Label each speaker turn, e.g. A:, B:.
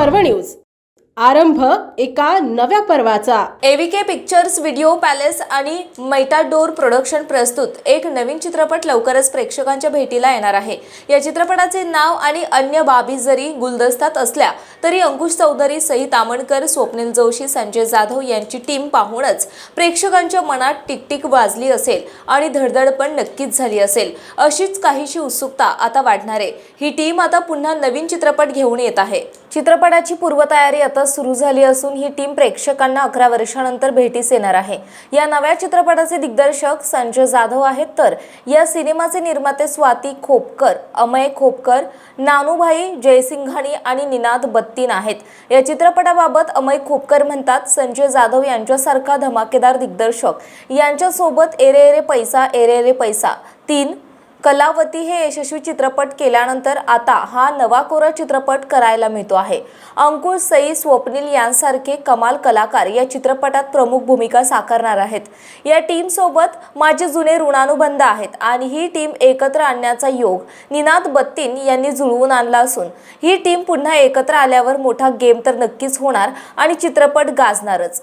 A: News. आरंभ एका नव्या पर्वाचा.
B: एव्हीके पिक्चर्स व्हिडिओ पॅलेस आणि मैटाडोर प्रोडक्शन प्रस्तुत. एक नवीन चित्रपट लवकरच प्रेक्षकांच्या भेटीला येणार आहे. या चित्रपटाचे नाव आणि अन्य बाबी जरी गुलदस्तात असल्या तरी अंकुश चौधरी सई तामणकर स्वप्नील जोशी संजय जाधव यांची टीम पाहूनच प्रेक्षकांच्या मनात टिकटिक वाजली असेल आणि धडधड पण नक्कीच झाली असेल. अशीच काहीशी उत्सुकता आता वाढणार आहे. ही टीम आता पुन्हा नवीन चित्रपट घेऊन येत आहे. चित्रपटाची पूर्वतयारी आता सुरू झाली असून ही टीम प्रेक्षकांना अकरा वर्षानंतर भेटीस येणार आहे. या नव्या चित्रपटाचे दिग्दर्शक संजय जाधव आहेत तर या सिनेमाचे निर्माते स्वाती खोपकर अमय खोपकर नानूभाई जयसिंघाणी आणि निनाद बत्तीन आहेत. या चित्रपटाबाबत अमय खोपकर म्हणतात संजय जाधव यांच्यासारखा धमाकेदार दिग्दर्शक. यांच्यासोबत एरे एरे पैसा एरे एरे पैसा. तीन कलावती हे यशस्वी चित्रपट केल्यानंतर आता हा नवा कोरा चित्रपट करायला मिळतो आहे. अंकुश सई स्वप्नील यांसारखे कमाल कलाकार या चित्रपटात प्रमुख भूमिका साकारणार आहेत. या टीमसोबत माझे जुने ऋणानुबंध आहेत आणि ही टीम एकत्र आणण्याचा योग निनाद बत्तीन यांनी जुळवून आणला असून ही टीम पुन्हा एकत्र आल्यावर मोठा गेम तर नक्कीच होणार आणि चित्रपट गाजणारच.